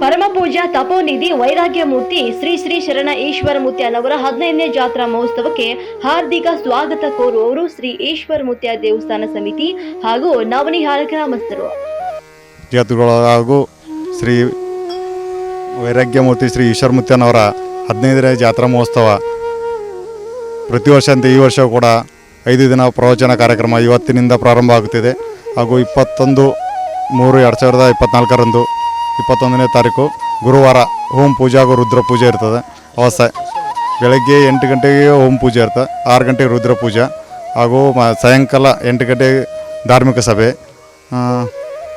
ಪರಮ ಪೂಜ್ಯ ತಪೋನಿಧಿ ವೈರಾಗ್ಯ ಮೂರ್ತಿ ಶ್ರೀ ಶ್ರೀ ಶರಣ ಈಶ್ವರ ಅವರ ಹದಿನೈದನೇ ಜಾತ್ರಾ ಮಹೋತ್ಸವಕ್ಕೆ ಹಾರ್ದಿಕ ಸ್ವಾಗತ ಕೋರುವವರು ಶ್ರೀ ಈಶ್ವರ ದೇವಸ್ಥಾನ ಸಮಿತಿ ಹಾಗೂ ನವನಿಹಾರ ಗ್ರಾಮಸ್ಥರು ಹಾಗೂ ಶ್ರೀ ವೈರಾಗ್ಯಮೂರ್ತಿ ಶ್ರೀ ಅವರ ಹದಿನೈದನೇ ಜಾತ್ರಾ ಮಹೋತ್ಸವ. ಪ್ರತಿ ಅಂತ ಈ ವರ್ಷ ಕೂಡ ಐದು ದಿನ ಪ್ರವಚನ ಕಾರ್ಯಕ್ರಮ ಇವತ್ತಿನಿಂದ ಪ್ರಾರಂಭ ಆಗುತ್ತಿದೆ ಹಾಗೂ ಇಪ್ಪತ್ತೊಂದು ಮೂರು ಎರಡು ಸಾವಿರದ ಇಪ್ಪತ್ನಾಲ್ಕರಂದು ಇಪ್ಪತ್ತೊಂದನೇ ತಾರೀಕು ಗುರುವಾರ ಹೋಮ್ ಪೂಜೆ ಹಾಗೂ ರುದ್ರ ಪೂಜೆ ಇರ್ತದೆ. ಅವಸ. ಬೆಳಗ್ಗೆ ಎಂಟು ಗಂಟೆಗೆ ಹೋಮ್ ಪೂಜೆ ಇರ್ತದೆ. ಆರು ಗಂಟೆಗೆ ರುದ್ರ ಪೂಜೆ ಹಾಗೂ ಮ, ಸಾಯಂಕಾಲ ಎಂಟು ಗಂಟೆಗೆ ಧಾರ್ಮಿಕ ಸಭೆ.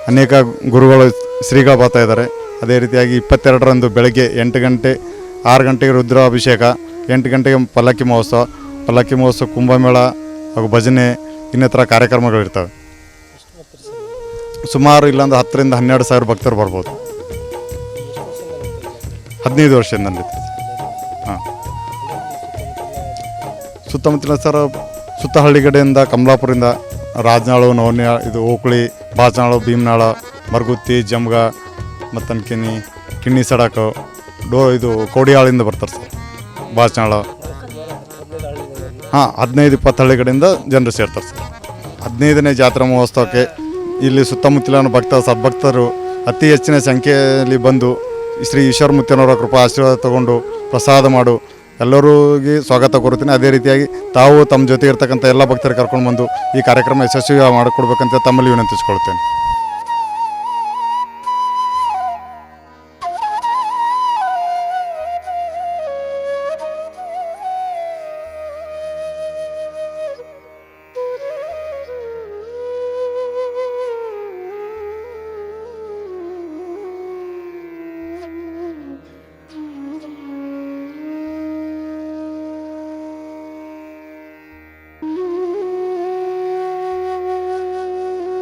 ಅನೇಕ ಗುರುಗಳು ಶ್ರೀಗಳು ಬರ್ತಾ ಇದ್ದಾರೆ. ಅದೇ ರೀತಿಯಾಗಿ ಇಪ್ಪತ್ತೆರಡರಂದು ಬೆಳಗ್ಗೆ ಎಂಟು ಗಂಟೆ, ಆರು ಗಂಟೆಗೆ ರುದ್ರ ಅಭಿಷೇಕ ಎಂಟು ಗಂಟೆಗೆ ಪಲ್ಲಕ್ಕಿ ಮಹೋತ್ಸವ ಪಲ್ಲಕ್ಕಿ ಮಹೋತ್ಸವ, ಕುಂಭಮೇಳ ಹಾಗೂ ಭಜನೆ ಇನ್ನಿತರ ಕಾರ್ಯಕ್ರಮಗಳಿರ್ತವೆ ಸುಮಾರು ಇಲ್ಲೊಂದು ಹತ್ತರಿಂದ ಹನ್ನೆರಡು ಸಾವಿರ ಭಕ್ತರು ಬರ್ಬೋದು. ಹದಿನೈದು ವರ್ಷದಿಂದ ನಡೀತದೆ ಹಾಂ. ಸುತ್ತಮುತ್ತಲಿನ ಸರ್ ಸುತ್ತ ಹಳ್ಳಿಗಡೆಯಿಂದ ಕಮಲಾಪುರದಿಂದ ರಾಜನಾಳು, ನವನ್ಯ, ಇದು ಓಕುಳಿ ಬಾಚನಾಳು ಭೀಮನಾಳ, ಮರಗುತ್ತಿ, ಜಮ್ಗ ಮತ್ತು ಅನ್ಕಿನಿ ಕಿಣ್ಣಿ ಸಡಾಕು, ಡೋ ಇದು ಕೋಡಿಯಾಳಿಂದ ಬರ್ತಾರೆ ಸರ್. ಬಾಚನಾಳ ಹಾಂ, ಹದಿನೈದು ಇಪ್ಪತ್ತು ಹಳ್ಳಿಗಳಿಂದ ಜನರು ಸೇರ್ತಾರೆ ಸರ್. ಹದಿನೈದನೇ ಜಾತ್ರಾ ಮಹೋತ್ಸವಕ್ಕೆ ಇಲ್ಲಿ ಸುತ್ತಮುತ್ತಲಿನ ಭಕ್ತ, ಸದ್ಭಕ್ತರು ಅತಿ ಹೆಚ್ಚಿನ ಸಂಖ್ಯೆಯಲ್ಲಿ ಬಂದು ಶ್ರೀ ಈಶ್ವರಮೂರ್ತಿಯನವರ ಕೃಪಾ ಆಶೀರ್ವಾದ ತಗೊಂಡು ಪ್ರಸಾದ ಮಾಡು. ಎಲ್ಲರಿಗೂ ಸ್ವಾಗತ ಕೋರುತ್ತೀನಿ. ಅದೇ ರೀತಿಯಾಗಿ ತಾವು ತಮ್ಮ ಜೊತೆ ಇರ್ತಕ್ಕಂಥ ಎಲ್ಲ ಭಕ್ತರು ಕರ್ಕೊಂಡು ಬಂದು ಈ ಕಾರ್ಯಕ್ರಮ ಯಶಸ್ವಿ ಮಾಡಿಕೊಡ್ಬೇಕಂತ ತಮ್ಮಲ್ಲಿ ವಿನಂತಿಸ್ಕೊಳ್ತೇನೆ.